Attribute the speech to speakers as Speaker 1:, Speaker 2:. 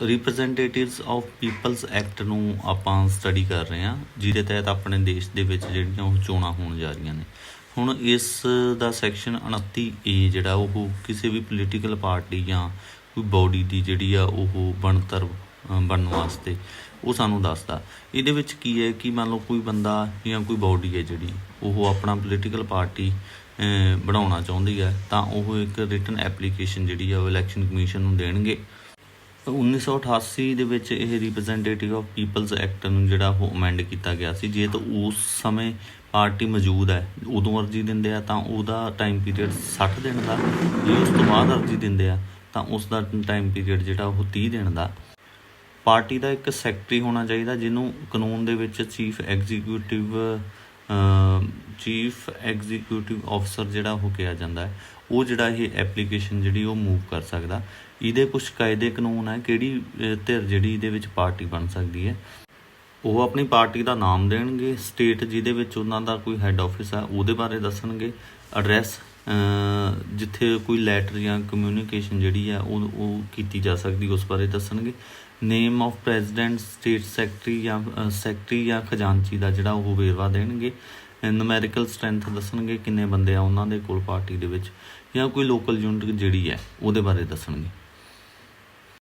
Speaker 1: Representatives of people's act ਨੂੰ ਆਪਾਂ study ਕਰ ਰਹੇ ਹਾਂ, ਜਿਹਦੇ ਤਹਿਤ ਆਪਣੇ ਦੇਸ਼ ਦੇ ਵਿੱਚ ਜਿਹੜੀਆਂ ਉਹ ਚੋਣਾਂ ਹੋਣ ਜਾ ਰਹੀਆਂ ਨੇ। ਹੁਣ ਇਸ ਦਾ ਸੈਕਸ਼ਨ 29 ਏ ਜਿਹੜਾ ਉਹ ਕਿਸੇ ਵੀ ਪੋਲੀਟੀਕਲ ਪਾਰਟੀ ਜਾਂ ਕੋਈ ਬਾਡੀ ਦੀ ਜਿਹੜੀ ਆ ਉਹ ਬਣਤਰ ਬਣਨ ਵਾਸਤੇ ਉਹ ਸਾਨੂੰ ਦੱਸਦਾ। ਇਹਦੇ ਵਿੱਚ ਕੀ ਹੈ ਕਿ ਮੰਨ ਲਓ ਕੋਈ ਬੰਦਾ ਜਾਂ ਕੋਈ ਬਾਡੀ ਹੈ ਜਿਹੜੀ, ਉਹ ਆਪਣਾ ਪੋਲੀਟੀਕਲ ਪਾਰਟੀ ਬਣਾਉਣਾ ਚਾਹੁੰਦੀ ਹੈ, ਤਾਂ ਉਹ ਇੱਕ ਰਿਟਨ ਐਪਲੀਕੇਸ਼ਨ ਜਿਹੜੀ ਆ ਉਹ ਇਲੈਕਸ਼ਨ ਕਮਿਸ਼ਨ ਨੂੰ ਦੇਣਗੇ। 1988 ਦੇ ਵਿੱਚ ਇਹ ਰਿਪਰੈਜ਼ੈਂਟੇਟਿਵ ਆਫ ਪੀਪਲਸ ਐਕਟ ਨੂੰ ਜਿਹੜਾ ਉਹ ਅਮੈਂਡ ਕੀਤਾ ਗਿਆ ਸੀ। ਜੇ ਤਾਂ ਉਸ ਸਮੇਂ ਪਾਰਟੀ ਮੌਜੂਦ ਹੈ, ਉਦੋਂ ਅਰਜ਼ੀ ਦਿੰਦੇ ਆ, ਤਾਂ ਉਹਦਾ ਟਾਈਮ ਪੀਰੀਅਡ 60 ਦਿਨ ਦਾ। ਜੇ ਉਸ ਤੋਂ ਬਾਅਦ ਅਰਜ਼ੀ ਦਿੰਦੇ ਆ, ਤਾਂ ਉਸ ਦਾ ਟਾਈਮ ਪੀਰੀਅਡ ਜਿਹੜਾ ਉਹ 30 ਦਿਨ ਦਾ। ਪਾਰਟੀ ਦਾ ਇੱਕ ਸੈਕਟਰੀ ਹੋਣਾ ਚਾਹੀਦਾ, ਜਿਹਨੂੰ ਕਾਨੂੰਨ ਦੇ ਵਿੱਚ chief executive chief executive officer ਜਿਹੜਾ ਉਹ ਕਿਹਾ ਜਾਂਦਾ ਹੈ, ਉਹ ਜਿਹੜਾ ਇਹ ਐਪਲੀਕੇਸ਼ਨ ਜਿਹੜੀ ਉਹ ਮੂਵ ਕਰ ਸਕਦਾ। ਇਹਦੇ ਕੁਝ ਕਾਇਦੇ ਕਾਨੂੰਨ ਹੈ, ਕਿਹੜੀ ਧਿਰ ਜਿਹੜੀ ਇਹਦੇ ਵਿੱਚ ਪਾਰਟੀ ਬਣ ਸਕਦੀ ਹੈ। ਉਹ ਆਪਣੀ ਪਾਰਟੀ ਦਾ ਨਾਮ ਦੇਣਗੇ, ਸਟੇਟ ਜਿਹਦੇ ਵਿੱਚ ਉਹਨਾਂ ਦਾ ਕੋਈ ਹੈੱਡ ਆਫਿਸ ਆ ਉਹਦੇ ਬਾਰੇ ਦੱਸਣਗੇ ਐਡਰੈਸ ਜਿੱਥੇ ਕੋਈ ਲੈਟਰ ਜਾਂ ਕਮਿਊਨੀਕੇਸ਼ਨ ਜਿਹੜੀ ਆ, ਉਹ ਉਹ ਕੀਤੀ ਜਾ ਸਕਦੀ, ਉਸ ਬਾਰੇ ਦੱਸਣਗੇ। Name of president state secretary ਜਾਂ ਸੈਕਟਰੀ ਜਾਂ ਖਜ਼ਾਨਚੀ ਦਾ ਜਿਹੜਾ ਉਹ ਵੇਰਵਾ ਦੇਣਗੇ। ਨੂਮੈਰੀਕਲ ਸਟਰੈਂਥ ਦੱਸਣਗੇ, ਕਿੰਨੇ ਬੰਦੇ ਆ ਉਹਨਾਂ ਦੇ ਕੋਲ ਪਾਰਟੀ ਦੇ ਵਿੱਚ। ਜਾਂ ਕੋਈ ਲੋਕਲ ਯੂਨਿਟ ਜਿਹੜੀ ਹੈ ਉਹਦੇ ਬਾਰੇ ਦੱਸਣਗੇ।